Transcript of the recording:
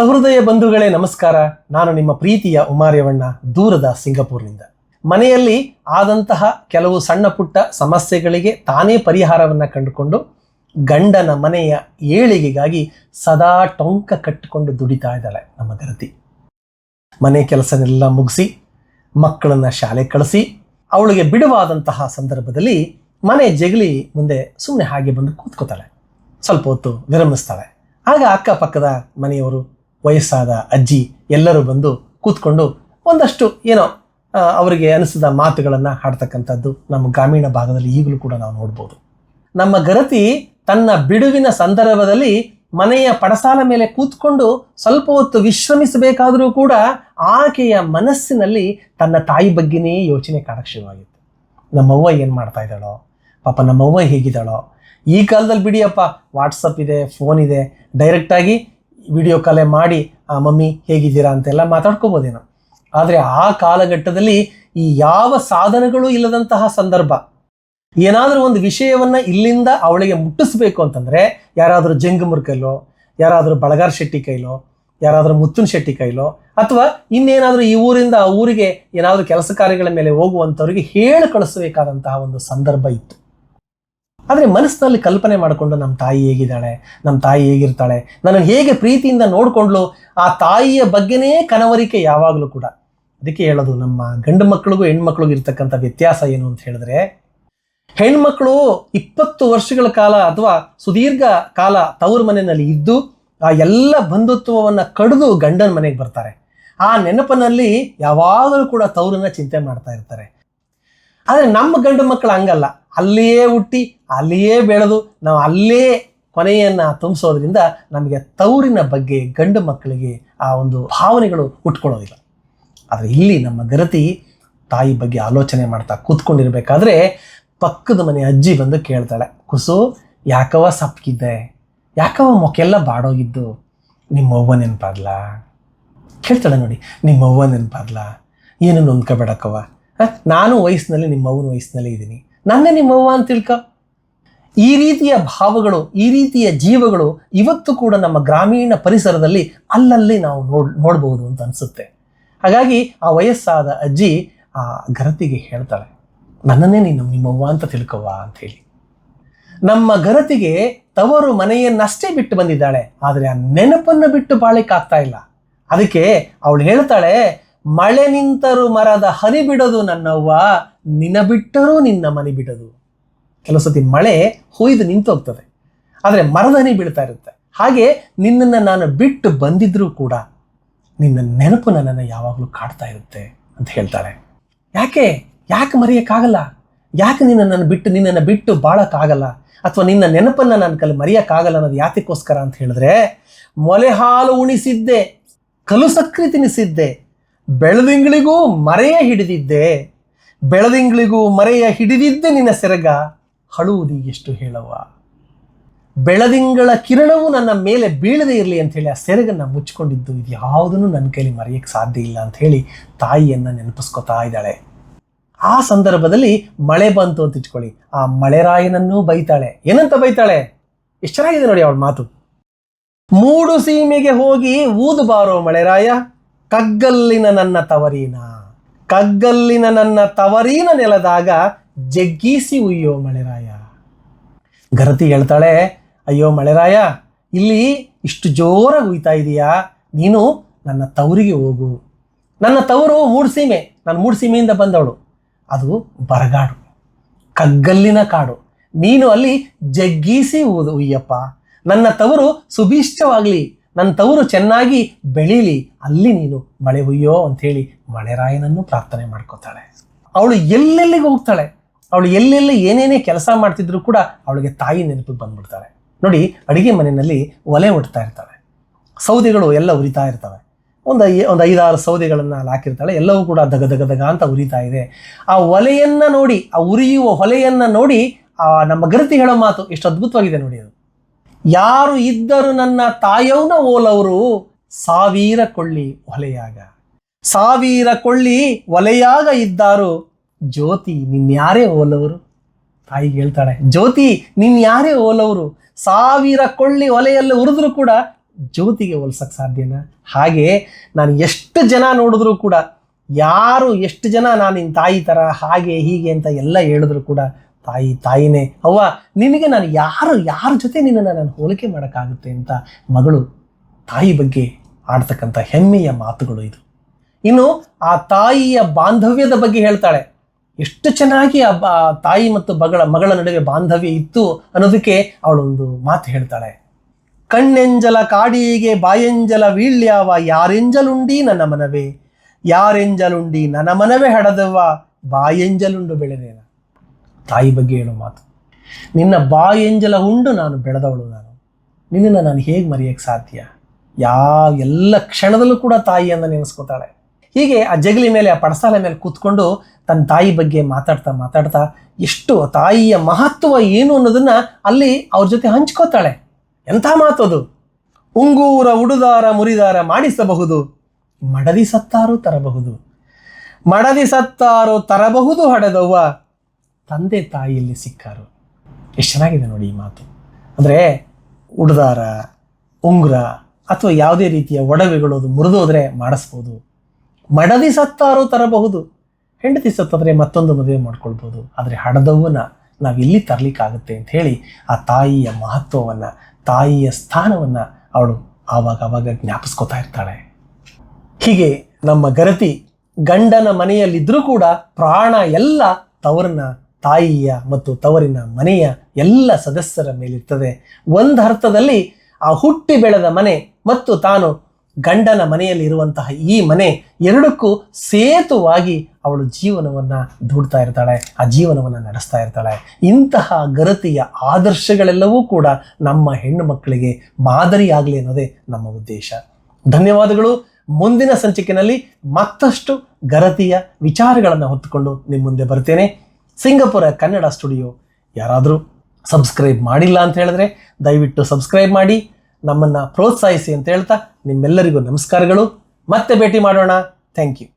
ಸಹೃದಯ ಬಂಧುಗಳೇ, ನಮಸ್ಕಾರ. ನಾನು ನಿಮ್ಮ ಪ್ರೀತಿಯ ಉಮಾರ್ಯವಣ್ಣ, ದೂರದ ಸಿಂಗಪೂರ್ನಿಂದ. ಮನೆಯಲ್ಲಿ ಆದಂತಹ ಕೆಲವು ಸಣ್ಣ ಪುಟ್ಟ ಸಮಸ್ಯೆಗಳಿಗೆ ತಾನೇ ಪರಿಹಾರವನ್ನು ಕಂಡುಕೊಂಡು ಗಂಡನ ಮನೆಯ ಏಳಿಗೆಗಾಗಿ ಸದಾ ಟೊಂಕ ಕಟ್ಟಿಕೊಂಡು ದುಡಿತಾ ಇದ್ದಾಳೆ ನಮ್ಮ ಗರತಿ ಮನೆ ಕೆಲಸನೆಲ್ಲ ಮುಗಿಸಿ, ಮಕ್ಕಳನ್ನ ಶಾಲೆ ಕಳಿಸಿ, ಅವಳಿಗೆ ಬಿಡುವಾದಂತಹ ಸಂದರ್ಭದಲ್ಲಿ ಮನೆ ಜಗಲಿ ಮುಂದೆ ಸುಮ್ಮನೆ ಹಾಗೆ ಬಂದು ಕೂತ್ಕೋತಾಳೆ. ಸ್ವಲ್ಪ ಹೊತ್ತು ವಿರಮಿಸ್ತಾಳೆ. ಆಗ ಅಕ್ಕಪಕ್ಕದ ಮನೆಯವರು ವಯಸ್ಸಾದ ಅಜ್ಜಿ ಎಲ್ಲರೂ ಬಂದು ಕೂತ್ಕೊಂಡು ಒಂದಷ್ಟು ಏನೋ ಅವರಿಗೆ ಅನಿಸಿದ ಮಾತುಗಳನ್ನು ಹಾಡ್ತಕ್ಕಂಥದ್ದು ನಮ್ಮ ಗ್ರಾಮೀಣ ಭಾಗದಲ್ಲಿ ಈಗಲೂ ಕೂಡ ನಾವು ನೋಡ್ಬೋದು. ನಮ್ಮ ಗರತಿ ತನ್ನ ಬಿಡುವಿನ ಸಂದರ್ಭದಲ್ಲಿ ಮನೆಯ ಪಡಸಾಲ ಮೇಲೆ ಕೂತ್ಕೊಂಡು ಸ್ವಲ್ಪ ಹೊತ್ತು ವಿಶ್ರಮಿಸಬೇಕಾದರೂ ಕೂಡ ಆಕೆಯ ಮನಸ್ಸಿನಲ್ಲಿ ತನ್ನ ತಾಯಿ ಬಗ್ಗೆನೇ ಯೋಚನೆ ಕಾಡಕ್ಕೆ ಶುರುವಾಗಿತ್ತು. ನಮ್ಮವ್ವ ಏನು ಮಾಡ್ತಾ ಇದ್ದಾಳೋ? ಪಾಪ ನಮ್ಮವ್ವ ಹೇಗಿದ್ದಾಳೋ? ಈ ಕಾಲದಲ್ಲಿ ಬಿಡಿಯಪ್ಪ ವಾಟ್ಸಪ್ ಇದೆ ಫೋನ್ ಇದೆ. ಡೈರೆಕ್ಟಾಗಿ ವಿಡಿಯೋ ಕಾಲೇ ಮಾಡಿ, ಆ, ಮಮ್ಮಿ ಹೇಗಿದ್ದೀರಾ? ಅಂತೆಲ್ಲ ಮಾತಾಡ್ಕೋಬೋದೇನೋ. ಆದರೆ ಆ ಕಾಲಘಟ್ಟದಲ್ಲಿ ಈ ಯಾವ ಸಾಧನಗಳು ಇಲ್ಲದಂತಹ ಸಂದರ್ಭ. ಏನಾದರೂ ಒಂದು ವಿಷಯವನ್ನು ಇಲ್ಲಿಂದ ಅವಳಿಗೆ ಮುಟ್ಟಿಸ್ಬೇಕು ಅಂತಂದರೆ, ಯಾರಾದರೂ ಜಂಗಮುರ್ ಕೈಲೋ, ಯಾರಾದರೂ ಬಳಗಾರ್ ಶೆಟ್ಟಿ ಕೈಲೋ, ಯಾರಾದರೂ ಮುತ್ತುನ್ ಶೆಟ್ಟಿ ಕೈಲೋ, ಅಥವಾ ಇನ್ನೇನಾದರೂ ಈ ಊರಿಂದ ಆ ಊರಿಗೆ ಏನಾದರೂ ಕೆಲಸ ಕಾರ್ಯಗಳ ಮೇಲೆ ಹೋಗುವಂಥವ್ರಿಗೆ ಹೇಳಿ ಕಳಿಸಬೇಕಾದಂತಹ ಒಂದು ಸಂದರ್ಭ ಇತ್ತು. ಆದರೆ ಮನಸ್ಸಿನಲ್ಲಿ ಕಲ್ಪನೆ ಮಾಡಿಕೊಂಡು ನಮ್ಮ ತಾಯಿ ಹೇಗಿದ್ದಾಳೆ ನಮ್ಮ ತಾಯಿ ಹೇಗಿರ್ತಾಳೆ ನನ್ನ ಹೇಗೆ ಪ್ರೀತಿಯಿಂದ ನೋಡಿಕೊಂಡ್ಲು ಆ ತಾಯಿಯ ಬಗ್ಗೆನೇ ಕನವರಿಕೆ ಯಾವಾಗಲೂ ಕೂಡ. ಅದಕ್ಕೆ ಹೇಳೋದು, ನಮ್ಮ ಗಂಡು ಮಕ್ಕಳಿಗೂ ಹೆಣ್ಮಕ್ಳಿಗೂ ಇರ್ತಕ್ಕಂಥ ವ್ಯತ್ಯಾಸ ಏನು ಅಂತ ಹೇಳಿದ್ರೆ, ಹೆಣ್ಮಕ್ಳು ಇಪ್ಪತ್ತು ವರ್ಷಗಳ ಕಾಲ ಅಥವಾ ಸುದೀರ್ಘ ಕಾಲ ತವರು ಮನೆಯಲ್ಲಿ ಇದ್ದು, ಆ ಎಲ್ಲ ಬಂಧುತ್ವವನ್ನು ಕಡಿದು ಗಂಡನ ಮನೆಗೆ ಬರ್ತಾರೆ. ಆ ನೆನಪಿನಲ್ಲಿ ಯಾವಾಗಲೂ ಕೂಡ ತವರನ್ನ ಚಿಂತೆ ಮಾಡ್ತಾ ಇರ್ತಾರೆ. ಆದರೆ ನಮ್ಮ ಗಂಡು ಮಕ್ಕಳು ಹಂಗಲ್ಲ. ಅಲ್ಲಿಯೇ ಹುಟ್ಟಿ, ಅಲ್ಲಿಯೇ ಬೆಳೆದು, ನಾವು ಅಲ್ಲೇ ಕೊನೆಯನ್ನು ತುಂಬಿಸೋದ್ರಿಂದ ನಮಗೆ ತವರಿನ ಬಗ್ಗೆ ಗಂಡು ಮಕ್ಕಳಿಗೆ ಆ ಒಂದು ಭಾವನೆಗಳು ಹುಟ್ಕೊಳ್ಳೋದಿಲ್ಲ ಆದರೆ ಇಲ್ಲಿ ನಮ್ಮ ಗರತಿ ತಾಯಿ ಬಗ್ಗೆ ಆಲೋಚನೆ ಮಾಡ್ತಾ ಕೂತ್ಕೊಂಡಿರಬೇಕಾದ್ರೆ ಪಕ್ಕದ ಮನೆ ಅಜ್ಜಿ ಬಂದು ಕೇಳ್ತಾಳೆ, ಕುಸು ಯಾಕವ ಸಪ್ಕಿದ್ದೆ ಯಾಕವ ಮೊಕ್ಕೆಲ್ಲ ಬಾಡೋಗಿದ್ದು? ನಿಮ್ಮ ಅವ್ವ ಕೇಳ್ತಾಳೆ ನೋಡಿ ನಿಮ್ಮ ಅವ್ವ ನೆನಪಾದ್ಲಾ ಏನು? ನಾನು ವಯಸ್ಸಿನಲ್ಲಿ ನಿಮ್ಮವನ ವಯಸ್ಸಿನಲ್ಲಿ ಇದ್ದೀನಿ. ನನ್ನೇ ನಿಮ್ಮವ್ವ ಅಂತ ತಿಳ್ಕ. ಈ ರೀತಿಯ ಭಾವಗಳು, ಈ ರೀತಿಯ ಜೀವಗಳು ಇವತ್ತು ಕೂಡ ನಮ್ಮ ಗ್ರಾಮೀಣ ಪರಿಸರದಲ್ಲಿ ಅಲ್ಲಲ್ಲಿ ನಾವು ನೋಡ್, ನೋಡ್ಬೋದು ಅಂತ ಅನಿಸುತ್ತೆ. ಹಾಗಾಗಿ ಆ ವಯಸ್ಸಾದ ಅಜ್ಜಿ ಆ ಗರತಿಗೆ ಹೇಳ್ತಾಳೆ, ನನ್ನನ್ನೇ ನೀನು ನಿಮ್ಮವ್ವ ಅಂತ ತಿಳ್ಕವ್ವ ಅಂತ ಹೇಳಿ. ನಮ್ಮ ಗರತಿಗೆ ತವರು ಮನೆಯನ್ನಷ್ಟೇ ಬಿಟ್ಟು ಬಂದಿದ್ದಾಳೆ, ಆದರೆ ಆ ನೆನಪನ್ನು ಬಿಟ್ಟು ಬಾಳಿಕಾಗ್ತಾ ಇಲ್ಲ. ಅದಕ್ಕೆ ಅವಳು ಹೇಳ್ತಾಳೆ ಮಳೆ ನಿಂತರೂ ಮರದ ಹನಿ ಬಿಡದು ನನ್ನವ್ವ ನಿನ ಬಿಟ್ಟರೂ ನಿನ್ನ ಮನಿ ಬಿಡದು. ಕೆಲವು ಸತಿ ಮಳೆ ಹುಯ್ದು ನಿಂತು ಹೋಗ್ತದೆ ಆದರೆ ಮರದ ಹನಿ ಬೀಳ್ತಾ ಇರುತ್ತೆ. ಹಾಗೆ ನಿನ್ನನ್ನು ನಾನು ಬಿಟ್ಟು ಬಂದಿದ್ರೂ ಕೂಡ ನಿನ್ನ ನೆನಪು ನನ್ನನ್ನು ಯಾವಾಗಲೂ ಕಾಡ್ತಾ ಇರುತ್ತೆ ಅಂತ ಹೇಳ್ತಾರೆ ಯಾಕೆ? ಯಾಕೆ ಮರೆಯೋಕ್ಕಾಗಲ್ಲ? ಯಾಕೆ ನಿನ್ನನ್ನು ಬಿಟ್ಟು ನಿನ್ನನ್ನು ಬಿಟ್ಟು ಬಾಳೋಕ್ಕಾಗಲ್ಲ? ಅಥವಾ ನಿನ್ನ ನೆನಪನ್ನು ನನ್ನ ಕಲ್ಲಿ ಮರೆಯೋಕ್ಕಾಗಲ್ಲ ಅನ್ನೋದು ಯಾತಕ್ಕೋಸ್ಕರ ಅಂತ ಹೇಳಿದ್ರೆ ಮೊಲೆ ಹಾಲು ಉಣಿಸಿದ್ದೆ, ಕಲು ಸಕ್ರಿ ತಿನ್ನಿಸಿದ್ದೆ ಬೆಳದಿಂಗಳಿಗೂ ಮರೆಯ ಹಿಡಿದಿದ್ದೆ. ಬೆಳದಿಂಗಳಿಗೂ ಮರೆಯ ಹಿಡಿದಿದ್ದೆ ನಿನ್ನ ಸೆರಗ. ಹಳುವುದು ಎಷ್ಟು ಹೇಳವ್ವ. ಬೆಳದಿಂಗಳ ಕಿರಣವು ನನ್ನ ಮೇಲೆ ಬೀಳದೇ ಇರಲಿ ಅಂತ ಹೇಳಿ ಆ ಸೆರಗನ್ನು ಮುಚ್ಕೊಂಡಿದ್ದು ಇದು ಯಾವುದನ್ನು ನನ್ನ ಕೈಲಿ ಮರೆಯಕ್ಕೆ ಸಾಧ್ಯ ಇಲ್ಲ ಅಂತ ಹೇಳಿ ತಾಯಿಯನ್ನು ನೆನಪಿಸ್ಕೊತಾ ಇದ್ದಾಳೆ. ಆ ಸಂದರ್ಭದಲ್ಲಿ ಮಳೆ ಬಂತು ಅಂತ ಇಟ್ಕೊಳ್ಳಿ. ಆ ಮಳೆರಾಯನನ್ನೂ ಬೈತಾಳೆ. ಏನಂತ ಬೈತಾಳೆ? ಎಷ್ಟು ಚೆನ್ನಾಗಿದೆ ನೋಡಿ ಅವಳ ಮಾತು. ಮೂಡು ಸೀಮೆಗೆ ಹೋಗಿ ಊದು ಬಾರೋ ಮಳೆರಾಯ. ಕಗ್ಗಲ್ಲಿನ ನನ್ನ ತವರೀನ. ಕಗ್ಗಲ್ಲಿನ ನನ್ನ ತವರೀನ ನೆಲದಾಗ ಜಗ್ಗೀಸಿ ಉಯ್ಯೋ ಮಳೆರಾಯ. ಗರತಿ ಹೇಳ್ತಾಳೆ, ಅಯ್ಯೋ ಮಳೆರಾಯ, ಇಲ್ಲಿ ಇಷ್ಟು ಜೋರಾಗಿ ಉಯ್ತಾ ಇದೀಯಾ? ನೀನು ನನ್ನ ತವರಿಗೆ ಹೋಗು. ನನ್ನ ತವರು ಮೂಡ್ಸೀಮೆ, ನಾನು ಮೂಡ್ಸೀಮೆಯಿಂದ ಬಂದವಳು. ಅದು ಬರಗಾಡು. ಕಗ್ಗಲ್ಲಿನ ಕಾಡು. ನೀನು ಅಲ್ಲಿ ಜಗ್ಗೀಸಿ ಉಯ್ಯಪ್ಪ. ನನ್ನ ತವರು ಸುಭಿಷ್ಟವಾಗಲಿ ನನ್ನ ತವರು ಚೆನ್ನಾಗಿ ಬೆಳೀಲಿ, ಅಲ್ಲಿ ನೀನು ಮಳೆ ಹುಯ್ಯೋ ಅಂಥೇಳಿ ಮಳೆರಾಯನನ್ನು ಪ್ರಾರ್ಥನೆ ಮಾಡ್ಕೋತಾಳೆ. ಅವಳು ಎಲ್ಲೆಲ್ಲಿಗೆ ಹೋಗ್ತಾಳೆ? ಅವಳು ಎಲ್ಲೆಲ್ಲಿ ಏನೇನೇ ಕೆಲಸ ಮಾಡ್ತಿದ್ರು ಕೂಡ ಅವಳಿಗೆ ತಾಯಿ ನೆನಪಿಗೆ ಬಂದ್ಬಿಡ್ತಾಳೆ. ನೋಡಿ, ಅಡಿಗೆ ಮನೆಯಲ್ಲಿ ಒಲೆ ಉಡ್ತಾ ಇರ್ತಾಳೆ. ಸೌದೆಗಳು ಎಲ್ಲ ಉರಿತಾ ಇರ್ತವೆ. ಒಂದು ಒಂದು ಐದಾರು ಸೌದೆಗಳನ್ನು ಅಲ್ಲಿ ಹಾಕಿರ್ತಾಳೆ. ಎಲ್ಲವೂ ಕೂಡ ದಗ ದಗ ದಗ ಅಂತ ಉರಿತಾ ಇದೆ. ಆ ಒಲೆಯನ್ನು ನೋಡಿ, ಆ ಉರಿಯುವ ಹೊಲೆಯನ್ನು ನೋಡಿ, ಆ ನಮ್ಮ ಗರತಿ ಹೇಳೋ ಮಾತು ಎಷ್ಟು ಅದ್ಭುತವಾಗಿದೆ ನೋಡಿ ಅದು. ಯಾರು ಇದ್ದರು ನನ್ನ ತಾಯವ್ನ ಓಲವರು ಸಾವಿರ ಕೊಳ್ಳಿ ಒಲೆಯಾಗ. ಸಾವಿರ ಕೊಳ್ಳಿ ಒಲೆಯಾಗ ಇದ್ದಾರು ಜ್ಯೋತಿ, ನಿನ್ಯಾರೇ ಓಲವರು? ತಾಯಿಗೆ ಹೇಳ್ತಾಳೆ, ಜ್ಯೋತಿ, ನಿನ್ಯಾರೇ ಓಲವರು? ಸಾವಿರ ಕೊಳ್ಳಿ ಒಲೆಯಲ್ಲಿ ಉರಿದ್ರು ಕೂಡ ಜ್ಯೋತಿಗೆ ಹೋಲ್ಸಕ್ಕೆ ಸಾಧ್ಯನಾ? ಹಾಗೆ ನಾನು ಎಷ್ಟು ಜನ ನೋಡಿದ್ರು ಕೂಡ, ಯಾರು ಎಷ್ಟು ಜನ ನಾನು ನಿನ್ನ ತಾಯಿ ಥರ ಹಾಗೆ ಹೀಗೆ ಅಂತ ಎಲ್ಲ ಹೇಳಿದ್ರು ಕೂಡ ತಾಯಿ, ತಾಯಿನೇ. ಅವ್ವ, ನಿನಗೆ ನಾನು ಯಾರು, ಯಾರ ಜೊತೆ ನಿನ್ನನ್ನು ನಾನು ಹೋಲಿಕೆ ಮಾಡೋಕ್ಕಾಗುತ್ತೆ ಅಂತ ಮಗಳು ತಾಯಿ ಬಗ್ಗೆ ಆಡ್ತಕ್ಕಂಥ ಹೆಮ್ಮೆಯ ಮಾತುಗಳು ಇದು. ಇನ್ನು ಆ ತಾಯಿಯ ಬಾಂಧವ್ಯದ ಬಗ್ಗೆ ಹೇಳ್ತಾಳೆ. ಎಷ್ಟು ಚೆನ್ನಾಗಿ ಆ ತಾಯಿ ಮತ್ತು ಮಗಳ ಮಗಳ ನಡುವೆ ಬಾಂಧವ್ಯ ಇತ್ತು ಅನ್ನೋದಕ್ಕೆ ಅವಳೊಂದು ಮಾತು ಹೇಳ್ತಾಳೆ. ಕಣ್ಣೆಂಜಲ ಕಾಡಿಗೆ ಬಾಯೆಂಜಲ ವೀಳ್ಯಾವ, ಯಾರೆಂಜಲುಂಡಿ ನನ್ನ ಮನವೇ? ಯಾರೆಂಜಲುಂಡಿ ನನ್ನ ಮನವೇ ಹಡದವ್ವ? ಬಾಯೆಂಜಲುಂಡು ಬೆಳೆದೇನ? ತಾಯಿ ಬಗ್ಗೆ ಹೇಳೋ ಮಾತು. ನಿನ್ನ ಬಾಯೆಂಜಲ ಉಂಡು ನಾನು ಬೆಳೆದವಳು ನಾನು. ನಿನ್ನನ್ನು ನಾನು ಹೇಗೆ ಮರೆಯೋಕ್ಕೆ ಸಾಧ್ಯ? ಯಾ ಎಲ್ಲ ಕ್ಷಣದಲ್ಲೂ ಕೂಡ ತಾಯಿಯನ್ನು ನೆನೆಸ್ಕೋತಾಳೆ. ಹೀಗೆ ಆ ಜಗಲಿ ಮೇಲೆ, ಆ ಪಡಸಾಲೆ ಮೇಲೆ ಕೂತ್ಕೊಂಡು ತನ್ನ ತಾಯಿ ಬಗ್ಗೆ ಮಾತಾಡ್ತಾ ಮಾತಾಡ್ತಾ ಎಷ್ಟು ತಾಯಿಯ ಮಹತ್ವ ಏನು ಅನ್ನೋದನ್ನು ಅಲ್ಲಿ ಅವ್ರ ಜೊತೆ ಹಂಚ್ಕೋತಾಳೆ. ಎಂಥ ಮಾತದು? ಉಂಗೂರ, ಉಡುದಾರ, ಮುರಿದಾರ ಮಾಡಿಸಬಹುದು. ಮಡದಿ ಸತ್ತಾರು ತರಬಹುದು. ಮಡದಿ ಸತ್ತಾರು ತರಬಹುದು ಹಡೆದವ್ವ. ತಂದೆ ತಾಯಿಯಲ್ಲಿ ಸಿಕ್ಕಾರು. ಎಷ್ಟು ಚೆನ್ನಾಗಿದೆ ನೋಡಿ ಈ ಮಾತು. ಅಂದರೆ ಉಡ್ದಾರ, ಉಂಗುರ ಅಥವಾ ಯಾವುದೇ ರೀತಿಯ ಒಡವೆಗಳು ಅದು ಮುರಿದೋದ್ರೆ ಮಾಡಿಸ್ಬೋದು. ಮಡದಿ ಸತ್ತಾರೋ ತರಬಹುದು. ಹೆಂಡತಿ ಸತ್ತಂದರೆ ಮತ್ತೊಂದು ಮದುವೆ ಮಾಡ್ಕೊಳ್ಬೋದು. ಆದರೆ ಹಡದವನ್ನ ನಾವು ಇಲ್ಲಿ ತರಲಿಕ್ಕಾಗುತ್ತೆ ಅಂತ ಹೇಳಿ ಆ ತಾಯಿಯ ಮಹತ್ವವನ್ನು, ತಾಯಿಯ ಸ್ಥಾನವನ್ನು ಅವಳು ಆವಾಗ ಆವಾಗ ಜ್ಞಾಪಿಸ್ಕೊತಾ ಇರ್ತಾಳೆ. ಹೀಗೆ ನಮ್ಮ ಗರತಿ ಗಂಡನ ಮನೆಯಲ್ಲಿದ್ದರೂ ಕೂಡ ಪ್ರಾಣ ಎಲ್ಲ ತವರನ್ನ ತಾಯಿಯ ಮತ್ತು ತವರಿನ ಮನೆಯ ಎಲ್ಲ ಸದಸ್ಯರ ಮೇಲಿರ್ತದೆ. ಒಂದು ಅರ್ಥದಲ್ಲಿ ಆ ಹುಟ್ಟಿ ಬೆಳೆದ ಮನೆ ಮತ್ತು ತಾನು ಗಂಡನ ಮನೆಯಲ್ಲಿ ಇರುವಂತಹ ಈ ಮನೆ ಎರಡಕ್ಕೂ ಸೇತುವಾಗಿ ಅವಳು ಜೀವನವನ್ನು ದೂಡ್ತಾ ಇರ್ತಾಳೆ, ಆ ಜೀವನವನ್ನು ನಡೆಸ್ತಾ ಇರ್ತಾಳೆ. ಇಂತಹ ಗರತಿಯ ಆದರ್ಶಗಳೆಲ್ಲವೂ ಕೂಡ ನಮ್ಮ ಹೆಣ್ಣು ಮಕ್ಕಳಿಗೆ ಮಾದರಿಯಾಗಲಿ ಅನ್ನೋದೇ ನಮ್ಮ ಉದ್ದೇಶ. ಧನ್ಯವಾದಗಳು. ಮುಂದಿನ ಸಂಚಿಕೆಯಲ್ಲಿ ಮತ್ತಷ್ಟು ಗರತಿಯ ವಿಚಾರಗಳನ್ನು ಹೊತ್ತುಕೊಂಡು ನಿಮ್ಮ ಮುಂದೆ ಬರ್ತೇನೆ. Singapore Kannada studio. ಯಾರಾದರೂ ಸಬ್ಸ್ಕ್ರೈಬ್ ಮಾಡಿಲ್ಲ ಅಂತ ಹೇಳಿದ್ರೆ ದಯವಿಟ್ಟು ಸಬ್ಸ್ಕ್ರೈಬ್ ಮಾಡಿ, ನಮ್ಮನ್ನು ಪ್ರೋತ್ಸಾಹಿಸಿ ಅಂತ ಹೇಳ್ತಾ ನಿಮ್ಮೆಲ್ಲರಿಗೂ ನಮಸ್ಕಾರಗಳು. ಮತ್ತೆ ಭೇಟಿ ಮಾಡೋಣ. Thank you.